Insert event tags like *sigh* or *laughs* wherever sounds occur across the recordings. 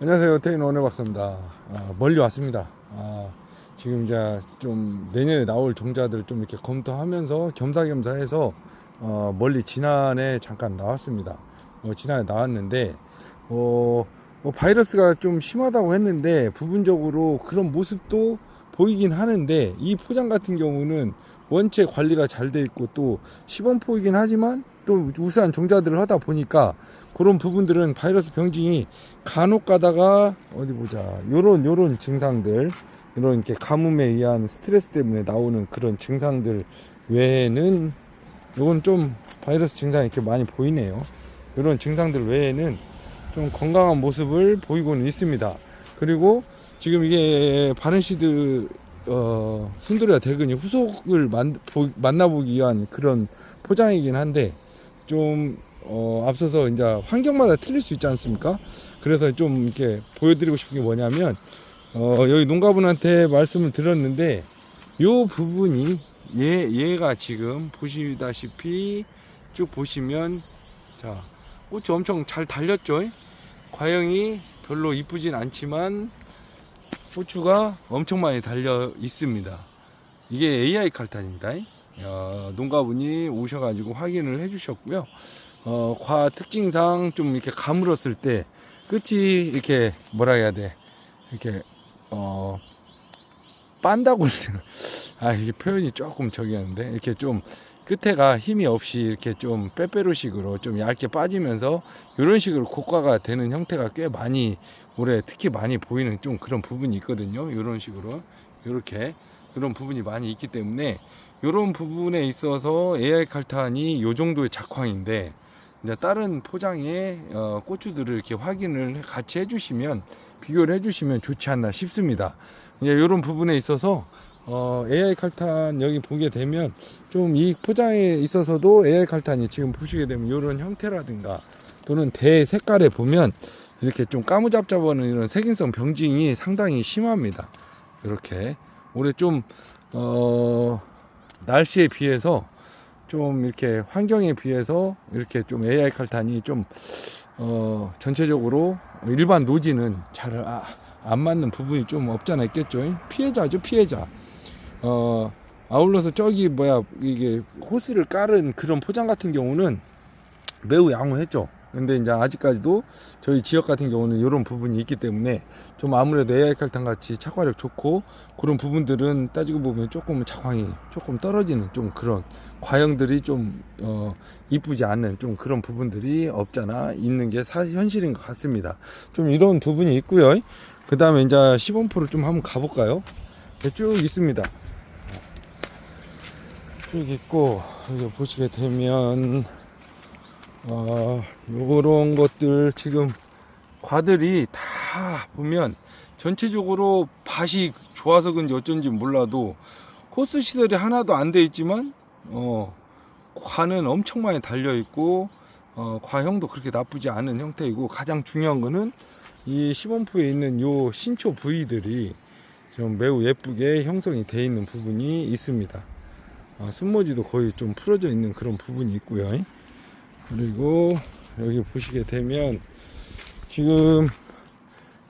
안녕하세요. 테이너 오늘 박사입니다. 아, 멀리 왔습니다. 아, 지금 이제 좀 내년에 나올 종자들 좀 이렇게 검토하면서 겸사겸사 해서 어, 멀리 지난해 잠깐 나왔습니다. 어, 지난해 나왔는데 어, 뭐 바이러스가 좀 심하다고 했는데 부분적으로 그런 모습도 보이긴 하는데 이 포장 같은 경우는 원체 관리가 잘 돼 있고 또 시범포이긴 하지만 또 우수한 종자들을 하다 보니까 그런 부분들은 바이러스 병증이 간혹 가다가 어디 보자. 요런 요런 증상들 이런 이렇게 가뭄에 의한 스트레스 때문에 나오는 그런 증상들 외에는 요건 좀 바이러스 증상이 이렇게 많이 보이네요. 이런 증상들 외에는 좀 건강한 모습을 보이고는 있습니다. 그리고 지금 이게 바른시드 어, 순두리와 대근이 후속을 만, 보, 만나보기 위한 그런 포장이긴 한데 좀 어, 앞서서 이제 환경마다 틀릴 수 있지 않습니까? 그래서 좀 이렇게 보여드리고 싶은 게 뭐냐면 어, 여기 농가분한테 말씀을 드렸는데 요 부분이 얘 얘가 지금 보시다시피 쭉 보시면 자 꽃이 엄청 잘 달렸죠? 과형이 별로 이쁘진 않지만 고추가 엄청 많이 달려 있습니다. 이게 AI 칼탄입니다. 어, 농가분이 오셔가지고 확인을 해주셨고요. 어, 과 특징상 좀 이렇게 가물었을 때 끝이 이렇게 뭐라 해야 돼? 이렇게 어 빤다고 아 이게 표현이 조금 저기 하는데 이렇게 좀 끝에가 힘이 없이 이렇게 좀 빼빼로식으로 좀 얇게 빠지면서 이런 식으로 고가가 되는 형태가 꽤 많이 올해 특히 많이 보이는 좀 그런 부분이 있거든요. 이런 식으로 이렇게 그런 부분이 많이 있기 때문에 이런 부분에 있어서 AI 칼탄이 요 정도의 작황인데 이제 다른 포장의 어, 고추들을 이렇게 확인을 같이 해주시면 비교를 해주시면 좋지 않나 싶습니다. 이제 이런 부분에 있어서 어, AI 칼탄 여기 보게 되면 좀 이 포장에 있어서도 AI 칼탄이 지금 보시게 되면 이런 형태라든가 또는 대 색깔에 보면 이렇게 좀 까무잡잡하는 이런 색인성 병증이 상당히 심합니다. 이렇게 올해 좀 어, 날씨에 비해서 좀 이렇게 환경에 비해서 이렇게 좀 AI 칼탄이 좀 어, 전체적으로 일반 노지는 잘안 맞는 부분이 좀 없잖아 있겠죠. 피해자죠, 피해자. 어, 아울러서 저기 뭐야 이게 호스를 깔은 그런 포장 같은 경우는 매우 양호했죠. 근데 이제 아직까지도 저희 지역 같은 경우는 이런 부분이 있기 때문에 좀 아무래도 AI 칼탄 같이 착화력 좋고 그런 부분들은 따지고 보면 조금 작황이 조금 떨어지는 좀 그런 과형들이 좀 어, 이쁘지 않는 좀 그런 부분들이 없잖아 있는 게 사실 현실인 것 같습니다. 좀 이런 부분이 있고요. 그 다음에 이제 시범포를 좀 한번 가볼까요? 네, 쭉 있습니다. 쭉 있고 여기 보시게 되면 어, 요런 것들 지금 과들이 다 보면 전체적으로 밭이 좋아서 그런지 어쩐지 몰라도 코스 시설이 하나도 안 돼 있지만 어, 과는 엄청 많이 달려 있고 어, 과형도 그렇게 나쁘지 않은 형태이고 가장 중요한 거는 이 시범포에 있는 요 신초 부위들이 좀 매우 예쁘게 형성이 돼 있는 부분이 있습니다. 아, 순모지도 거의 좀 풀어져 있는 그런 부분이 있고요. 그리고 여기 보시게 되면 지금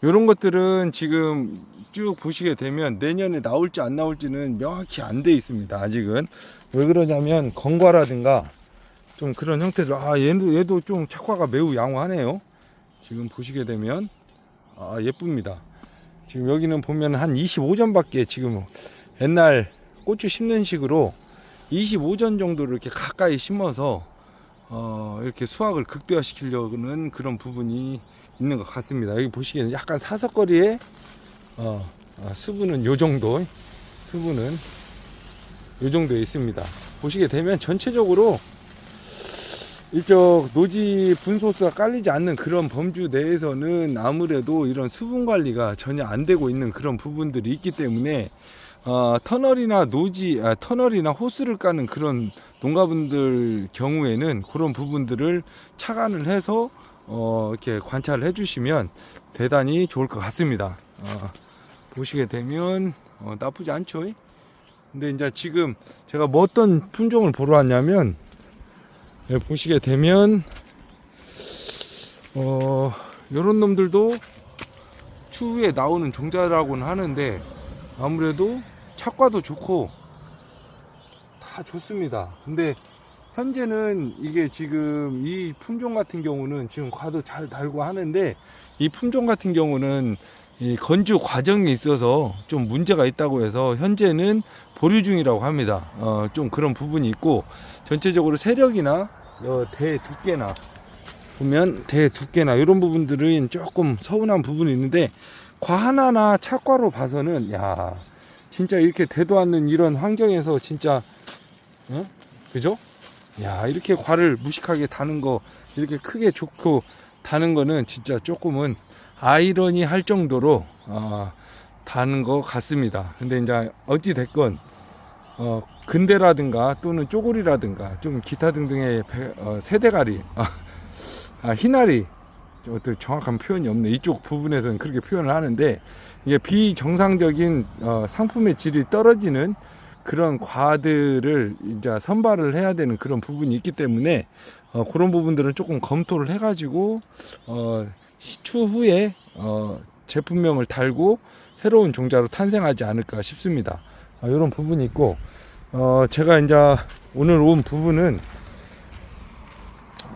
이런 것들은 지금 쭉 보시게 되면 내년에 나올지 안 나올지는 명확히 안 돼 있습니다. 아직은 왜 그러냐면 건과라든가 좀 그런 형태로 아 얘도 얘도 좀 착화가 매우 양호하네요. 지금 보시게 되면 아 예쁩니다. 지금 여기는 보면 한 25전밖에 지금 옛날 고추 심는 식으로 25전 정도를 이렇게 가까이 심어서 어, 이렇게 수확을 극대화시키려는 그런 부분이 있는 것 같습니다. 여기 보시기에는 약간 사석거리에 어, 어, 수분은 요 정도, 수분은 요 정도에 있습니다. 보시게 되면 전체적으로 이쪽 노지 분소수가 깔리지 않는 그런 범주 내에서는 아무래도 이런 수분 관리가 전혀 안 되고 있는 그런 부분들이 있기 때문에 어, 터널이나 노지, 아, 터널이나 호스를 까는 그런 농가분들 경우에는 그런 부분들을 착안을 해서 어, 이렇게 관찰을 해주시면 대단히 좋을 것 같습니다. 어, 보시게 되면 어, 나쁘지 않죠. 근데 이제 지금 제가 뭐 어떤 품종을 보러 왔냐면 예, 보시게 되면 어, 요런 놈들도 추후에 나오는 종자라고는 하는데 아무래도 착과도 좋고 다 좋습니다. 근데 현재는 이게 지금 이 품종 같은 경우는 지금 과도 잘 달고 하는데 이 품종 같은 경우는 이 건조 과정에 있어서 좀 문제가 있다고 해서 현재는 보류 중이라고 합니다. 어, 좀 그런 부분이 있고 전체적으로 세력이나 어, 대 두께나 보면 대 두께나 이런 부분들은 조금 서운한 부분이 있는데 과 하나나 착과로 봐서는 야 진짜 이렇게 되도 않는 이런 환경에서 진짜 어? 그죠? 야 이렇게 과를 무식하게 다는 거 이렇게 크게 좋고 다는 거는 진짜 조금은 아이러니 할 정도로 어, 다는 것 같습니다. 근데 이제 어찌 됐건 어, 근대라든가 또는 쪼골이라든가 좀 기타 등등의 배- 어, 세대가리 *laughs* 아, 희나리 좀 어떤 정확한 표현이 없네 이쪽 부분에서는 그렇게 표현을 하는데 이게 비정상적인 어, 상품의 질이 떨어지는 그런 과들을 이제 선발을 해야 되는 그런 부분이 있기 때문에 어, 그런 부분들은 조금 검토를 해가지고 어, 추후에 어, 제품명을 달고 새로운 종자로 탄생하지 않을까 싶습니다. 이런 부분이 있고 어, 제가 이제 오늘 온 부분은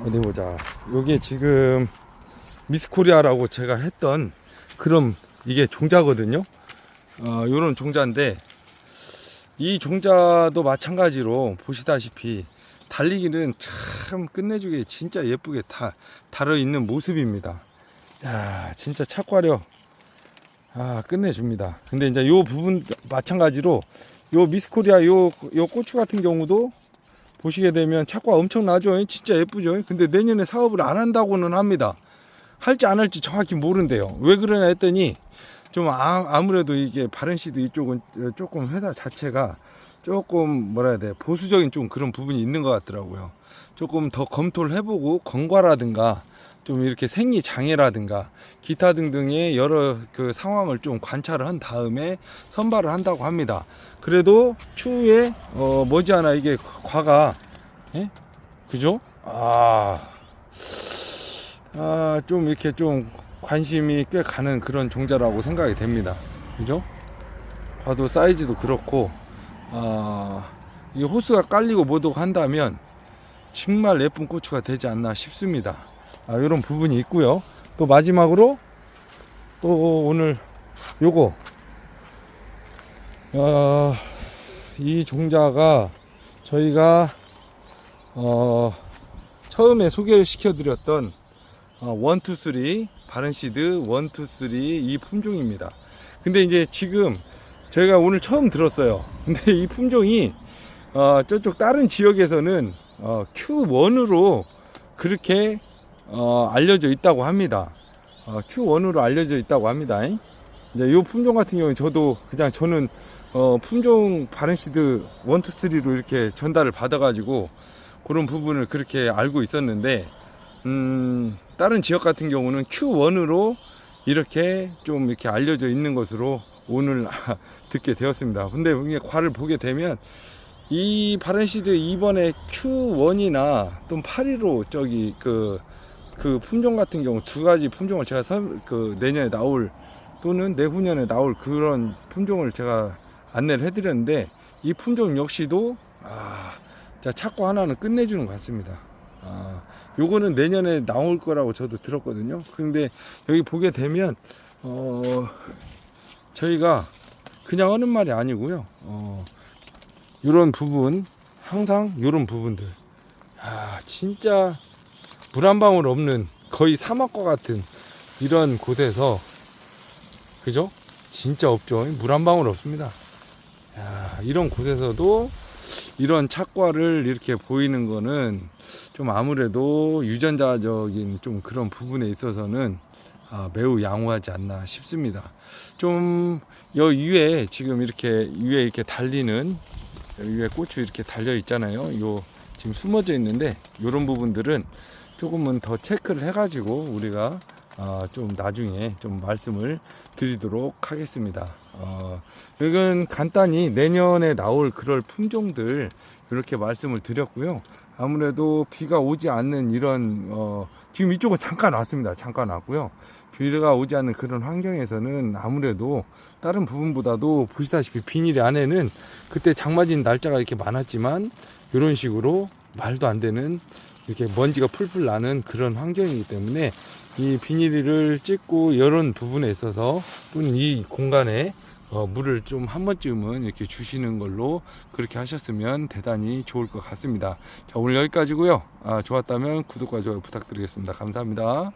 어디 보자. 요게 지금 미스코리아라고 제가 했던 그런 이게 종자거든요. 어, 요런 종자인데 이 종자도 마찬가지로 보시다시피 달리기는 참 끝내주게 진짜 예쁘게 다 달아 있는 모습입니다. 야, 진짜 착과력 아, 끝내줍니다. 근데 이제 요 부분 마찬가지로 요 미스코리아 요, 요 고추 같은 경우도 보시게 되면 착과 엄청 나죠. 진짜 예쁘죠. 근데 내년에 사업을 안 한다고는 합니다. 할지 안 할지 정확히 모른대요. 왜 그러냐 했더니 좀 아, 무래도 이게 바른시드 이쪽은 조금 회사 자체가 조금 뭐라 해야 돼 보수적인 좀 그런 부분이 있는 것 같더라고요. 조금 더 검토를 해보고 건과라든가 좀 이렇게 생리 장애라든가 기타 등등의 여러 그 상황을 좀 관찰을 한 다음에 선발을 한다고 합니다. 그래도 추후에 어 머지않아 이게 과가 예? 그죠? 아, 아, 좀 이렇게 좀 관심이 꽤 가는 그런 종자라고 생각이 됩니다. 그죠? 과도 사이즈도 그렇고, 아, 이 호수가 깔리고 뭐도 한다면 정말 예쁜 고추가 되지 않나 싶습니다. 아, 이런 부분이 있고요. 또 마지막으로 또 오늘 요거 어, 이 종자가 저희가 어, 처음에 소개를 시켜드렸던 어, 원투쓰리 바른시드 원투쓰리 이 품종입니다. 근데 이제 지금 제가 오늘 처음 들었어요. *laughs* 근데 이 품종이 어, 저쪽 다른 지역에서는 어, Q1으로 그렇게 어, 알려져 있다고 합니다. 어, Q1으로 알려져 있다고 합니다. 이제 이 품종 같은 경우는 저도 그냥 저는 어, 품종 바른시드 1, 2, 3로 이렇게 전달을 받아가지고 그런 부분을 그렇게 알고 있었는데, 음, 다른 지역 같은 경우는 Q1으로 이렇게 좀 이렇게 알려져 있는 것으로 오늘 *laughs* 듣게 되었습니다. 근데 이게 과를 보게 되면 이 바른시드 이번에 Q1이나 또815 저기 그, 그 품종 같은 경우 두 가지 품종을 제가 선, 그 내년에 나올 또는 내후년에 나올 그런 품종을 제가 안내를 해드렸는데 이 품종 역시도 아, 자 착과 하나는 끝내주는 것 같습니다. 아, 요거는 내년에 나올 거라고 저도 들었거든요. 근데 여기 보게 되면 어, 저희가 그냥 하는 말이 아니고요. 어, 요런 부분 항상 요런 부분들 아 진짜 물 한 방울 없는 거의 사막과 같은 이런 곳에서 그죠? 진짜 없죠. 물 한 방울 없습니다. 야, 이런 곳에서도 이런 착과를 이렇게 보이는 거는 좀 아무래도 유전자적인 좀 그런 부분에 있어서는 아, 매우 양호하지 않나 싶습니다. 좀, 여 위에 지금 이렇게 위에 이렇게 달리는 위에 고추 이렇게 달려 있잖아요. 요 지금 숨어져 있는데 이런 부분들은 조금은 더 체크를 해가지고 우리가 아, 좀 나중에 좀 말씀을 드리도록 하겠습니다. 어, 이건 간단히 내년에 나올 그럴 품종들 이렇게 말씀을 드렸고요. 아무래도 비가 오지 않는 이런 어, 지금 이쪽은 잠깐 왔습니다. 잠깐 왔고요. 비가 오지 않는 그런 환경에서는 아무래도 다른 부분보다도 보시다시피 비닐 안에는 그때 장마진 날짜가 이렇게 많았지만 이런 식으로 말도 안 되는 이렇게 먼지가 풀풀 나는 그런 환경이기 때문에 이 비닐을 찍고 이런 부분에 있어서 또는 이 공간에 어, 물을 좀 한 번쯤은 이렇게 주시는 걸로 그렇게 하셨으면 대단히 좋을 것 같습니다. 자, 오늘 여기까지고요. 아, 좋았다면 구독과 좋아요 부탁드리겠습니다. 감사합니다.